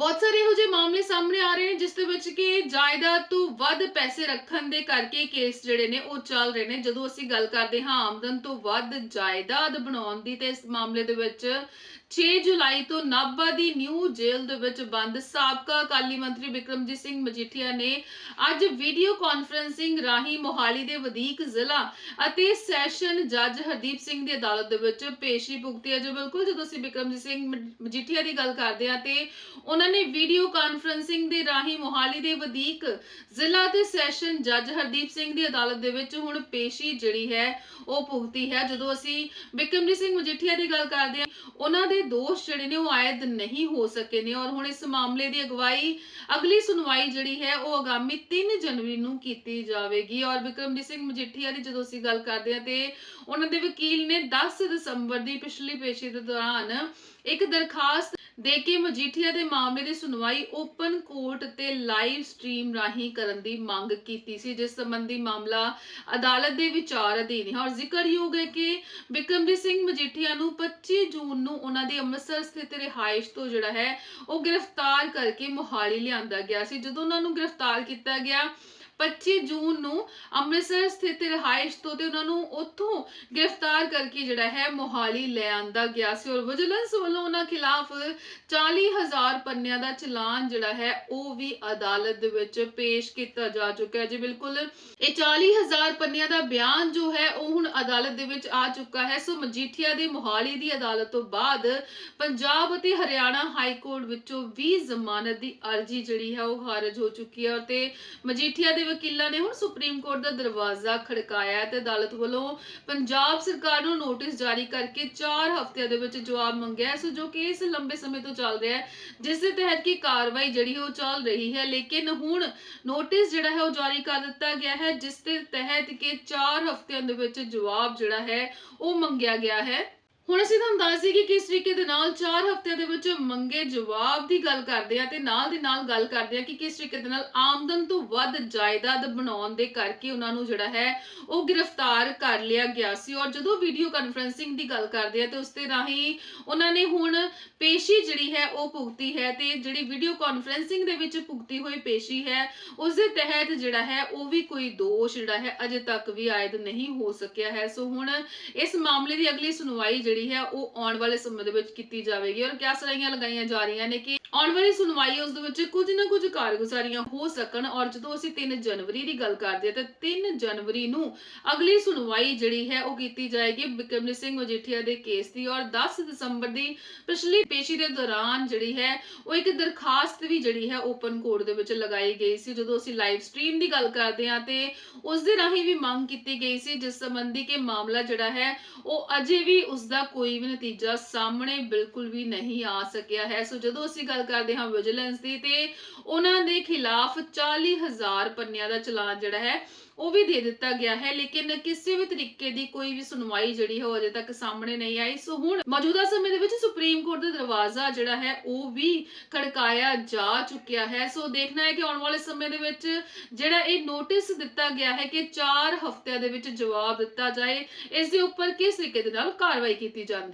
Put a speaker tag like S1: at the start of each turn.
S1: ਬਹੁਤ ਸਾਰੇ ਇਹੋ ਜਿਹੇ ਮਾਮਲੇ ਸਾਹਮਣੇ ਆ ਰਹੇ ਨੇ, ਜਿਸ ਦੇ ਵਿੱਚ ਕਿ ਜਾਇਦਾਦ ਤੋਂ ਵੱਧ ਪੈਸੇ ਰੱਖਣ ਦੇ ਕਰਕੇ ਕੇਸ ਜਿਹੜੇ ਨੇ ਉਹ ਚੱਲ ਰਹੇ ਨੇ। ਜਦੋਂ ਅਸੀਂ ਗੱਲ ਕਰਦੇ ਹਾਂ ਆਮਦਨ ਤੋਂ ਵੱਧ ਜਾਇਦਾਦ ਬਣਾਉਣ ਦੀ, ਤੇ ਇਸ ਮਾਮਲੇ ਦੇ ਵਿੱਚ 6 ਜੁਲਾਈ ਤੋਂ ਨਾਭਾ ਦੀ ਨਿਊ ਜੇਲ੍ਹ ਦੇ ਵਿੱਚ ਬੰਦ। ਸਾਬਕਾ ਅਕਾਲੀ ਮੰਤਰੀ ਬਿਕਰਮਜੀਤ ਸਿੰਘ ਮਜੀਠੀਆ ਨੇ ਅੱਜ ਵੀਡੀਓ ਕਾਨਫਰੰਸਿੰਗ ਰਾਹੀਂ ਮੋਹਾਲੀ ਦੇ ਵਧੀਕ ਜ਼ਿਲ੍ਹਾ ਅਤੇ ਸੈਸ਼ਨ ਜੱਜ ਹਰਦੀਪ ਸਿੰਘ ਦੀ ਅਦਾਲਤ ਦੇ ਵਿੱਚ ਪੇਸ਼ੀ ਭੁਗਤੀ ਹੈ। ਜੋ ਬਿਲਕੁਲ ਜਦੋਂ ਅਸੀਂ ਬਿਕਰਮਜੀਤ ਸਿੰਘ ਮ- ਮਜੀਠੀਆ ਦੀ ਗੱਲ ਕਰਦੇ ਹਾਂ ਤੇ ਉਹਨਾਂ ਨੇ ਵੀਡੀਓ ਕਾਨਫਰੰਸਿੰਗ ਦੇ ਰਾਹੀਂ ਮੋਹਾਲੀ ਦੇ ਵਧੀਕ ਜ਼ਿਲ੍ਹਾ ਤੇ ਸੈਸ਼ਨ ਜੱਜ ਹਰਦੀਪ ਸਿੰਘ ਦੀ ਅਦਾਲਤ ਦੇ ਵਿੱਚ ਹੁਣ ਪੇਸ਼ੀ ਜਿਹੜੀ ਹੈ, ਉਹ ਭੁਗਤੀ ਹੈ। ਜਦੋਂ ਅਸੀਂ ਬਿਕਰਮਜੀਤ ਸਿੰਘ ਮਜੀਠੀਆ ਦੀ ਗੱਲ ਕਰਦੇ ਹਾਂ, ਉਹਨਾਂ ਦੇ ਦੋਸ਼ ਜਿਹੜੇ ਨੇ ਉਹ ਆਇਦ ਨਹੀਂ ਹੋ ਸਕੇ ਨੇ ਔਰ ਹੁਣ ਇਸ ਮਾਮਲੇ ਦੀ ਅਗਵਾਈ, ਅਗਲੀ ਸੁਣਵਾਈ ਜਿਹੜੀ ਹੈ ਉਹ ਆਗਾਮੀ 3 ਜਨਵਰੀ ਨੂੰ ਕੀਤੀ ਜਾਵੇਗੀ। ਔਰ ਬਿਕਰਮਜੀਤ ਸਿੰਘ ਮਜੀਠੀਆ ਦੀ ਜਦੋਂ ਅਸੀਂ ਗੱਲ ਕਰਦੇ ਹਾਂ ਤੇ ਉਹਨਾਂ ਦੇ ਵਕੀਲ ਨੇ 10 ਦਸੰਬਰ ਦੀ ਪਿਛਲੀ ਪੇਸ਼ੀ ਦੇ ਦੌਰਾਨ ਇੱਕ ਦਰਖਾਸਤ ਦੇ ਕੇ ਮਜੀਠੀਆ ਦੇ ਮਾਮਲੇ ਦੀ ਸੁਣਵਾਈ ਓਪਨ ਕੋਰਟ ਤੇ ਲਾਈਵ ਸਟ੍ਰੀਮ ਰਾਹੀਂ ਕਰਨ ਦੀ ਮੰਗ ਕੀਤੀ ਸੀ, ਜਿਸ ਸੰਬੰਧੀ ਮਾਮਲਾ ਅਦਾਲਤ ਦੇ ਵਿਚਾਰ ਅਧੀਨ ਹੈ। ਔਰ ਜ਼ਿਕਰਯੋਗ ਹੈ ਕਿ ਬਿਕਰਮਜੀਤ ਸਿੰਘ ਮਜੀਠੀਆ ਨੂੰ 25 ਜੂਨ ਨੂੰ ਉਹਨਾਂ ਦੀ ਅੰਮ੍ਰਿਤਸਰ ਸਥਿਤ ਰਿਹਾਇਸ਼ ਤੋਂ ਜਿਹੜਾ ਹੈ, ਉਹ ਗ੍ਰਿਫਤਾਰ ਕਰਕੇ ਮੋਹਾਲੀ ਲਿਆਂਦਾ ਗਿਆ ਸੀ। ਜਦੋਂ ਉਹਨਾਂ ਨੂੰ ਗ੍ਰਿਫਤਾਰ ਕੀਤਾ ਗਿਆ 25 ਜੂਨ ਨੂੰ ਅੰਮ੍ਰਿਤਸਰ ਸਥਿਤ ਰਿਹਾਇਸ਼ ਤੋਂ ਤੇ ਉਹਨਾਂ ਨੂੰ ਉੱਥੋਂ ਗ੍ਰਿਫਤਾਰ ਕਰਕੇ ਜਿਹੜਾ ਹੈ ਮੋਹਾਲੀ ਲੈ ਆਂਦਾ ਗਿਆ ਸੀ ਔਰ ਵਿਜੀਲੈਂਸ ਵੱਲੋਂ ਉਹਨਾਂ ਖਿਲਾਫ 40000 ਪੰਨਿਆਂ ਦਾ ਚਲਾਨ ਜਿਹੜਾ ਹੈ ਉਹ ਵੀ ਅਦਾਲਤ ਦੇ ਵਿੱਚ ਪੇਸ਼ ਕੀਤਾ ਜਾ ਚੁੱਕਾ ਹੈ। ਜੀ ਬਿਲਕੁਲ, ਇਹ 40000 ਪੰਨਿਆਂ ਦਾ ਬਿਆਨ ਜੋ ਹੈ ਉਹ ਹੁਣ ਅਦਾਲਤ ਦੇ ਵਿੱਚ ਆ ਚੁੱਕਾ ਹੈ। ਸੋ ਮਜੀਠੀਆ ਦੀ ਮੋਹਾਲੀ ਦੀ ਅਦਾਲਤ ਤੋਂ ਬਾਅਦ ਪੰਜਾਬ ਅਤੇ ਹਰਿਆਣਾ ਹਾਈ ਕੋਰਟ ਵਿੱਚੋਂ ਵੀ ਜ਼ਮਾਨਤ ਦੀ ਅਰਜ਼ੀ ਜਿਹੜੀ ਹੈ ਉਹ ਖਾਰਜ ਹੋ ਚੁੱਕੀ ਹੈ ਤੇ ਮਜੀਠੀਆ ਦੇ ਵਕੀਲਾਂ ਨੇ ਹੁਣ ਸੁਪਰੀਮ ਕੋਰਟ ਦਾ ਦਰਵਾਜ਼ਾ ਖੜਕਾਇਆ ਤੇ ਅਦਾਲਤ ਵੱਲੋਂ ਪੰਜਾਬ ਸਰਕਾਰ ਨੂੰ ਨੋਟਿਸ ਜਾਰੀ ਕਰਕੇ 4 ਹਫ਼ਤਿਆਂ ਦੇ ਵਿੱਚ ਜਵਾਬ ਮੰਗਿਆ ਸੋ ਜੋ ਕੇਸ ਲੰਬੇ ਸਮੇਂ ਤੋਂ ਚੱਲ ਰਿਹਾ ਹੈ, ਜਿਸ ਦੇ ਤਹਿਤ ਕੀ ਕਾਰਵਾਈ ਜਿਹੜੀ ਹੈ ਉਹ ਚੱਲ ਰਹੀ ਹੈ, ਲੇਕਿਨ ਹੁਣ ਨੋਟਿਸ ਜਿਹੜਾ ਹੈ ਉਹ ਜਾਰੀ ਕਰ ਦਿੱਤਾ ਗਿਆ ਹੈ, ਜਿਸ ਦੇ ਤਹਿਤ ਕਿ 4 ਹਫ਼ਤਿਆਂ ਦੇ ਵਿੱਚ ਜਵਾਬ ਜਿਹੜਾ ਹੈ ਉਹ ਮੰਗਿਆ ਗਿਆ ਹੈ। ਹੁਣ ਅਸੀਂ ਤੁਹਾਨੂੰ ਦੱਸ ਦਈਏ ਕਿ ਕਿਸ ਤਰੀਕੇ ਦੇ ਨਾਲ 4 ਹਫ਼ਤਿਆਂ ਦੇ ਵਿੱਚ ਮੰਗੇ ਜਵਾਬ ਦੀ ਗੱਲ ਕਰਦੇ ਆ ਤੇ ਨਾਲ ਦੀ ਨਾਲ ਗੱਲ ਕਰਦੇ ਆ ਕਿ ਕਿਸ ਤਰੀਕੇ ਦੇ ਨਾਲ ਆਮਦਨ ਤੋਂ ਵੱਧ ਜਾਇਦਾਦ ਬਣਾਉਣ ਦੇ ਕਰਕੇ ਉਹਨਾਂ ਨੂੰ ਜਿਹੜਾ ਹੈ ਉਹ ਗ੍ਰਿਫਤਾਰ ਕਰ ਲਿਆ ਗਿਆ ਸੀ। ਔਰ ਜਦੋਂ ਵੀਡੀਓ ਕਾਨਫਰੰਸਿੰਗ ਦੀ ਗੱਲ ਕਰਦੇ ਆ ਤੇ ਉਸ ਦੇ ਰਾਹੀਂ ਉਹਨਾਂ ਨੇ ਹੁਣ ਪੇਸ਼ੀ ਜਿਹੜੀ ਹੈ ਉਹ ਭੁਗਤੀ ਹੈ ਤੇ ਜਿਹੜੀ ਵੀਡੀਓ ਕਾਨਫਰੰਸਿੰਗ ਦੇ ਵਿੱਚ ਭੁਗਤੀ ਹੋਈ ਪੇਸ਼ੀ ਹੈ, ਉਸ ਦੇ ਤਹਿਤ ਜਿਹੜਾ ਹੈ ਉਹ ਵੀ ਕੋਈ ਦੋਸ਼ ਜਿਹੜਾ ਹੈ ਅਜੇ ਤੱਕ ਵੀ ਆਇਦ ਨਹੀਂ ਹੋ ਸਕਿਆ ਹੈ। ਸੋ ਹੁਣ ਇਸ ਮਾਮਲੇ ਦੀ ਅਗਲੀ ਸੁਣਵਾਈ ਜਿਹੜੀ ਹੈ ਉਹ ਆਉਣ ਵਾਲੇ ਸਮੇਂ ਦੇ ਵਿੱਚ ਕੀਤੀ ਜਾਵੇਗੀ। ਔਰ ਕਿਆ ਸਲਾਈਆਂ ਲਗਾਈਆਂ ਜਾ ਰਹੀਆਂ ਨੇ ਕਿ ਆਉਣ ਵਾਲੀ ਸੁਣਵਾਈ ਹੈ ਉਸ ਦੇ ਵਿੱਚ ਕੁਝ ਨਾ ਕੁਝ ਕਾਰਗੁਜ਼ਾਰੀਆਂ ਹੋ ਸਕਣ ਔਰ ਜਦੋਂ ਅਸੀਂ 3 ਜਨਵਰੀ ਦੀ ਗੱਲ ਕਰਦੇ ਹਾਂ, ਤਾਂ 3 ਜਨਵਰੀ ਨੂੰ ਅਗਲੀ ਸੁਣਵਾਈ ਜਿਹੜੀ ਹੈ ਉਹ ਕੀਤੀ ਜਾਏਗੀ ਬਿਕਰਮਜੀਤ ਸਿੰਘ ਮਜੀਠੀਆ ਦੇ ਕੇਸ ਦੀ ਔਰ 10 ਦਸੰਬਰ ਦੀ ਪਿਛਲੀ ਪੇਸ਼ੀ ਦੇ ਦੌਰਾਨ ਜਿਹੜੀ ਹੈ, ਉਹ ਇੱਕ ਦਰਖਾਸਤ ਵੀ ਜਿਹੜੀ ਹੈ ਓਪਨ ਕੋਰਟ ਦੇ ਵਿੱਚ ਲਗਾਈ ਗਈ ਸੀ। ਜਦੋਂ ਅਸੀਂ ਲਾਈਵ ਸਟ੍ਰੀਮ ਦੀ ਗੱਲ ਕਰਦੇ ਹਾਂ, ਤੇ ਉਸ ਦੇ ਰਾਹੀਂ ਵੀ ਮੰਗ ਕੀਤੀ ਗਈ ਸੀ, ਜਿਸ ਸੰਬੰਧੀ ਕਿ ਮਾਮਲਾ ਜਿਹੜਾ ਹੈ, ਉਹ ਅਜੇ ਵੀ ਉਸ ਦਾ ਕੋਈ ਵੀ ਨਤੀਜਾ ਸਾਹਮਣੇ ਬਿਲਕੁਲ ਵੀ ਨਹੀਂ ਆ ਸਕਿਆ ਹੈ। ਸੋ ਜਦੋਂ ਅਸੀਂ ਗੱਲ ਕਰਦੇ ਹਾਂ ਵਿਜੀਲੈਂਸ ਦੀ ਤੇ ਉਹਨਾਂ ਦੇ ਖਿਲਾਫ 40000 ਪੰਨਿਆਂ ਦਾ ਚਲਾਨ ਜਿਹੜਾ ਹੈ, ਉਹ ਵੀ ਦੇ ਦਿੱਤਾ ਗਿਆ ਹੈ, ਲੇਕਿਨ ਕਿਸੇ ਵੀ ਤਰੀਕੇ ਦੀ ਕੋਈ ਵੀ ਸੁਣਵਾਈ ਜਿਹੜੀ ਹੈ ਅਜੇ ਤੱਕ ਸਾਹਮਣੇ ਨਹੀਂ ਆਈ। ਸੋ ਹੁਣ ਮੌਜੂਦਾ ਸਮੇਂ ਦੇ ਵਿੱਚ ਸੁਪਰੀਮ ਕੋਰਟ ਦਾ ਦਰਵਾਜ਼ਾ ਜਿਹੜਾ ਹੈ, ਉਹ ਵੀ ਖੜਕਾਇਆ ਜਾ ਚੁੱਕਿਆ ਹੈ। ਸੋ ਦੇਖਣਾ ਹੈ ਕਿ ਆਉਣ ਵਾਲੇ ਸਮੇਂ ਦੇ ਵਿੱਚ ਜਿਹੜਾ ਇਹ ਨੋਟਿਸ ਦਿੱਤਾ ਗਿਆ ਹੈ ਕਿ 4 ਹਫ਼ਤਿਆਂ ਦੇ ਵਿੱਚ ਜਵਾਬ ਦਿੱਤਾ ਜਾਏ, ਇਸ ਦੇ ਉੱਪਰ ਕਿਸ ਤਰੀਕੇ ਦੇ ਨਾਲ ਕਾਰਵਾਈ ਕੀਤੀ ਜਾਂਦੀ